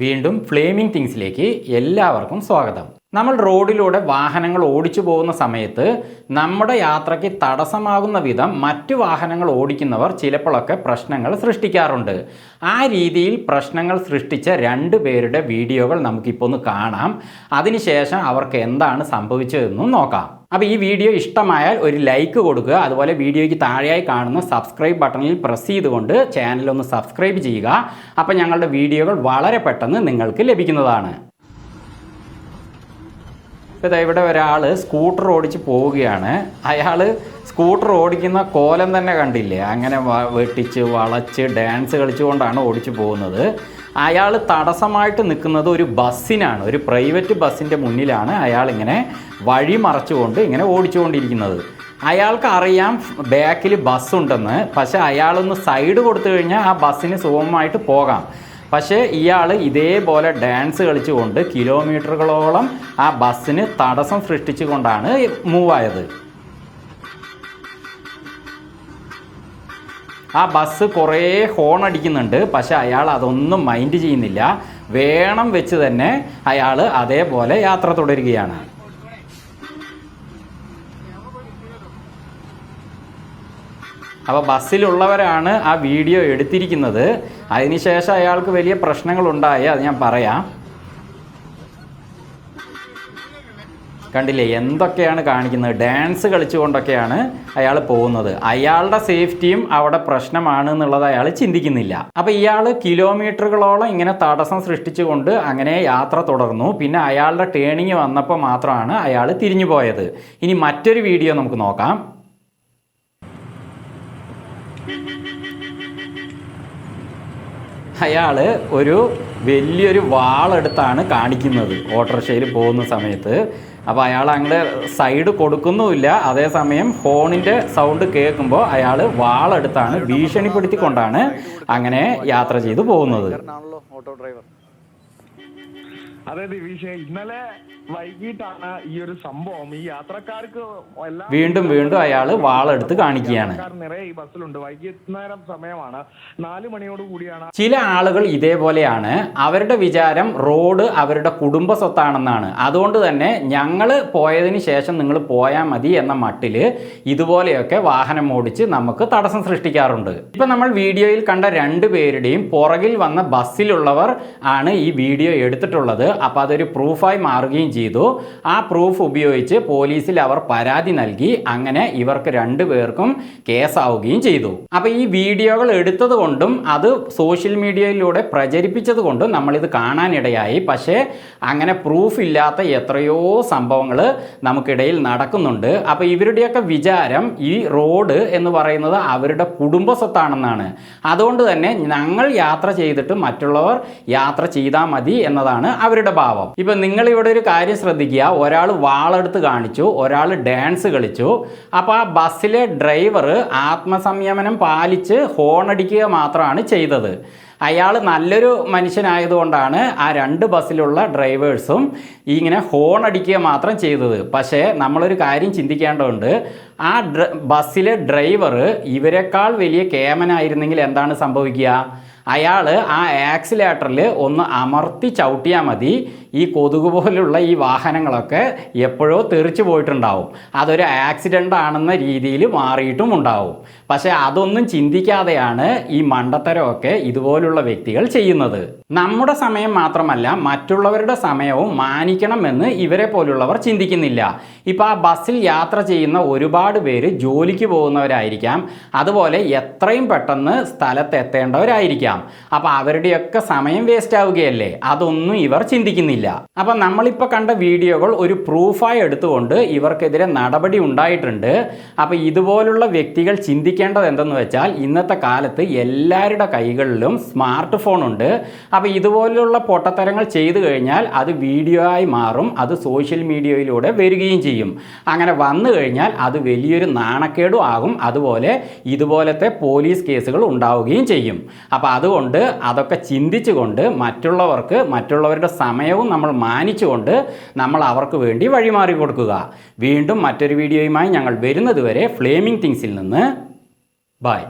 വീണ്ടും ഫ്ലേമിംഗ് തിങ്സിലേക്ക് എല്ലാവർക്കും സ്വാഗതം. നമ്മൾ റോഡിലൂടെ വാഹനങ്ങൾ ഓടിച്ചു പോകുന്ന സമയത്ത് നമ്മുടെ യാത്രയ്ക്ക് തടസ്സമാകുന്ന വിധം മറ്റു വാഹനങ്ങൾ ഓടിക്കുന്നവർ ചിലപ്പോഴൊക്കെ പ്രശ്നങ്ങൾ സൃഷ്ടിക്കാറുണ്ട്. ആ രീതിയിൽ പ്രശ്നങ്ങൾ സൃഷ്ടിച്ച രണ്ട് പേരുടെ വീഡിയോകൾ നമുക്കിപ്പോൾ ഒന്ന് കാണാം. അതിനുശേഷം അവർക്ക് എന്താണ് സംഭവിച്ചതെന്നും നോക്കാം. അപ്പോൾ ഈ വീഡിയോ ഇഷ്ടമായാൽ ഒരു ലൈക്ക് കൊടുക്കുക അതുപോലെ വീഡിയോയ്ക്ക് താഴെയായി കാണുന്ന സബ്സ്ക്രൈബ് ബട്ടണിൽ പ്രസ് ചെയ്തുകൊണ്ട് ചാനലൊന്ന് സബ്സ്ക്രൈബ് ചെയ്യുക. അപ്പോൾ ഞങ്ങളുടെ വീഡിയോകൾ വളരെ പെട്ടെന്ന് നിങ്ങൾക്ക് ലഭിക്കുന്നതാണ്. ഇപ്പോൾ ഇവിടെ ഒരാൾ സ്കൂട്ടർ ഓടിച്ച് പോവുകയാണ്. അയാൾ സ്കൂട്ടർ ഓടിക്കുന്ന കോലം തന്നെ കണ്ടില്ലേ? അങ്ങനെ വെട്ടിച്ച് വളച്ച് ഡാൻസ് കളിച്ചുകൊണ്ടാണ് ഓടിച്ചു പോകുന്നത്. അയാൾ തടസ്സമായിട്ട് നിൽക്കുന്നത് ഒരു ബസ്സിനാണ്. ഒരു പ്രൈവറ്റ് ബസ്സിന്റെ മുന്നിലാണ് അയാൾ ഇങ്ങനെ വഴി മറച്ചുകൊണ്ട് ഇങ്ങനെ ഓടിച്ചുകൊണ്ടിരിക്കുന്നത്. അയാൾക്ക് അറിയാം ബാക്കിൽ ബസ്സുണ്ടെന്ന്. പക്ഷേ അയാളൊന്ന് സൈഡ് കൊടുത്തു കഴിഞ്ഞാൽ ആ ബസ്സിന് സുഗമമായിട്ട് പോകാം. പക്ഷേ ഇയാൾ ഇതേപോലെ ഡാൻസ് കളിച്ചുകൊണ്ട് കിലോമീറ്ററുകളോളം ആ ബസ്സിന് തടസ്സം സൃഷ്ടിച്ചുകൊണ്ടാണ് മൂവായത്. ആ ബസ് കുറേ ഹോൺ അടിക്കുന്നുണ്ട് പക്ഷെ അയാൾ അതൊന്നും മൈൻഡ് ചെയ്യുന്നില്ല. വേണം വെച്ച് തന്നെ അയാൾ അതേപോലെ യാത്ര തുടരുകയാണ്. അപ്പോൾ ബസ്സിലുള്ളവരാണ് ആ വീഡിയോ എടുത്തിരിക്കുന്നത്. അതിനുശേഷം അയാൾക്ക് വലിയ പ്രശ്നങ്ങളുണ്ടായി അത് ഞാൻ പറയാം. കണ്ടില്ലേ എന്തൊക്കെയാണ് കാണിക്കുന്നത്? ഡാൻസ് കളിച്ചുകൊണ്ടൊക്കെയാണ് അയാൾ പോകുന്നത്. അയാളുടെ സേഫ്റ്റിയും അവിടെ പ്രശ്നമാണ് എന്നുള്ളത് അയാൾ ചിന്തിക്കുന്നില്ല. അപ്പോൾ ഇയാൾ കിലോമീറ്ററുകളോളം ഇങ്ങനെ തടസ്സം സൃഷ്ടിച്ചുകൊണ്ട് അങ്ങനെ യാത്ര തുടർന്നു. പിന്നെ അയാളുടെ ടേണിങ് വന്നപ്പോൾ മാത്രമാണ് അയാൾ തിരിഞ്ഞു പോയത് ഇനി മറ്റൊരു വീഡിയോ നമുക്ക് നോക്കാം. അയാൾ ഒരു വലിയൊരു വാളെടുത്താണ് കാണിക്കുന്നത്. ഓട്ടോറിക്ഷയിൽ പോകുന്ന സമയത്ത്. അപ്പോൾ അയാൾ അങ്ങോട്ട് സൈഡ് കൊടുക്കുന്നുമില്ല. അതേസമയം ഫോണിന്റെ സൗണ്ട് കേൾക്കുമ്പോൾ അയാൾ വാളെടുത്താണ് ഭീഷണിപ്പെടുത്തിക്കൊണ്ടാണ് അങ്ങനെ യാത്ര ചെയ്തു പോകുന്നത്. ഓട്ടോ ഡ്രൈവർ അതെ ദിവിഷേ ഇന്നലെ വൈകിട്ടാണ് ഈ ഒരു സംഭവം. ഈ യാത്രക്കാർക്ക് എല്ലാം വീണ്ടും വീണ്ടും അയാൾ വാളെടുത്ത് കാണിക്കുകയാണ്. നിറയെ ഈ ബസ്സിലുണ്ട്. വൈകുന്നേരം സമയമാണ്. നാല് മണിയോട് കൂടിയാണ് ചില ആളുകൾ ഇതേപോലെയാണ്. അവരുടെ വിചാരം റോഡ് അവരുടെ കുടുംബ സ്വത്താണെന്നാണ്. അതുകൊണ്ട് തന്നെ ഞങ്ങൾ പോയതിന് ശേഷം നിങ്ങൾ പോയാൽ മതി എന്ന മട്ടിൽ ഇതുപോലെയൊക്കെ വാഹനം ഓടിച്ച് നമുക്ക് തടസ്സം സൃഷ്ടിക്കാറുണ്ട്. ഇപ്പം നമ്മൾ വീഡിയോയിൽ കണ്ട രണ്ട് പേരുടെയും പുറകിൽ വന്ന ബസ്സിലുള്ളവർ ആണ് ഈ വീഡിയോ എടുത്തിട്ടുള്ളത്. അപ്പോൾ അതൊരു പ്രൂഫായി മാറുകയും ചെയ്തു. ആ പ്രൂഫ് ഉപയോഗിച്ച് പോലീസിൽ അവർ പരാതി നൽകി. അങ്ങനെ ഇവർക്ക് രണ്ടു പേർക്കും കേസാവുകയും ചെയ്തു. അപ്പോൾ ഈ വീഡിയോകൾ എടുത്തത് കൊണ്ടും അത് സോഷ്യൽ മീഡിയയിലൂടെ പ്രചരിപ്പിച്ചത് കൊണ്ടും നമ്മളിത് കാണാനിടയായി. പക്ഷേ അങ്ങനെ പ്രൂഫ് ഇല്ലാത്ത എത്രയോ സംഭവങ്ങൾ നമുക്കിടയിൽ നടക്കുന്നുണ്ട്. അപ്പോൾ ഇവരുടെയൊക്കെ വിചാരം ഈ റോഡ് എന്ന് പറയുന്നത് അവരുടെ കുടുംബ സ്വത്താണെന്നാണ് അതുകൊണ്ട് തന്നെ ഞങ്ങൾ യാത്ര ചെയ്തിട്ട് മറ്റുള്ളവർ യാത്ര ചെയ്താൽ മതി എന്നതാണ് അവരുടെ ഭാവം. ഇപ്പം നിങ്ങൾ ഇവിടെ ഒരു കാര്യം ശ്രദ്ധിക്കുക. ഒരാൾ വാളെടുത്ത് കാണിച്ചു ഒരാൾ ഡാൻസ് കളിച്ചു. അപ്പോൾ ആ ബസ്സിലെ ഡ്രൈവർ ആത്മസംയമനം പാലിച്ച് ഹോണടിക്കുക മാത്രമാണ് ചെയ്തത്. അയാൾ നല്ലൊരു മനുഷ്യനായതുകൊണ്ടാണ് ആ രണ്ട് ബസ്സിലുള്ള ഡ്രൈവേഴ്സും ഇങ്ങനെ ഹോൺ അടിക്കുക മാത്രം ചെയ്തത്. പക്ഷേ നമ്മളൊരു കാര്യം ചിന്തിക്കേണ്ടതുണ്ട്. ആ ഡ്ര ബസ്സിലെ ഡ്രൈവർ ഇവരെക്കാൾ വലിയ കേമനായിരുന്നെങ്കിൽ എന്താണ് സംഭവിക്കുക? അയാൾ ആ ആക്സിലേറ്ററിൽ ഒന്ന് അമർത്തി ചവിട്ടിയാൽ മതി. ഈ കൊതുക് പോലുള്ള ഈ വാഹനങ്ങളൊക്കെ എപ്പോഴോ തെറിച്ചു പോയിട്ടുണ്ടാവും. അതൊരു ആക്സിഡന്റ് ആണെന്ന രീതിയിൽ മാറിയിട്ടും ഉണ്ടാവും. പക്ഷേ അതൊന്നും ചിന്തിക്കാതെയാണ് ഈ മണ്ടത്തരമൊക്കെ ഇതുപോലുള്ള വ്യക്തികൾ ചെയ്യുന്നത്. നമ്മുടെ സമയം മാത്രമല്ല മറ്റുള്ളവരുടെ സമയവും മാനിക്കണമെന്ന് ഇവരെ പോലുള്ളവർ ചിന്തിക്കുന്നില്ല. ഇപ്പോൾ ആ ബസ്സിൽ യാത്ര ചെയ്യുന്ന ഒരുപാട് പേര് ജോലിക്ക് പോകുന്നവരായിരിക്കാം. അതുപോലെ എത്രയും പെട്ടെന്ന് സ്ഥലത്ത് എത്തേണ്ടവരായിരിക്കാം. അപ്പോൾ അവരുടെയൊക്കെ സമയം വേസ്റ്റ് ആവുകയല്ലേ? അതൊന്നും ഇവർ ചിന്തിക്കുന്നില്ല. അപ്പം നമ്മളിപ്പോൾ കണ്ട വീഡിയോകൾ ഒരു പ്രൂഫായി എടുത്തുകൊണ്ട് ഇവർക്കെതിരെ നടപടി ഉണ്ടായിട്ടുണ്ട്. അപ്പോൾ ഇതുപോലുള്ള വ്യക്തികൾ ചിന്തിക്കേണ്ടത് എന്തെന്ന് വെച്ചാൽ ഇന്നത്തെ കാലത്ത് എല്ലാവരുടെ കൈകളിലും സ്മാർട്ട് ഫോൺ ഉണ്ട്. അപ്പോൾ ഇതുപോലുള്ള പൊട്ടത്തരങ്ങൾ ചെയ്തു കഴിഞ്ഞാൽ അത് വീഡിയോ ആയി മാറും അത് സോഷ്യൽ മീഡിയയിലൂടെ വരികയും ചെയ്യും. അങ്ങനെ വന്നു കഴിഞ്ഞാൽ അത് വലിയൊരു നാണക്കേടും ആകും. അതുപോലെ ഇതുപോലത്തെ പോലീസ് കേസുകൾ ഉണ്ടാവുകയും ചെയ്യും. അപ്പോൾ അതുകൊണ്ട് അതൊക്കെ ചിന്തിച്ചുകൊണ്ട് മറ്റുള്ളവർക്ക് മറ്റുള്ളവരുടെ സമയവും നമ്മൾ മാനിച്ചുകൊണ്ട് നമ്മൾ അവർക്ക് വേണ്ടി വഴിമാറി കൊടുക്കുക. വീണ്ടും മറ്റൊരു വീഡിയോയുമായി ഞങ്ങൾ വരുന്നതുവരെ ഫ്ലേമിംഗ് തിങ്സിൽ നിന്ന്. ബൈ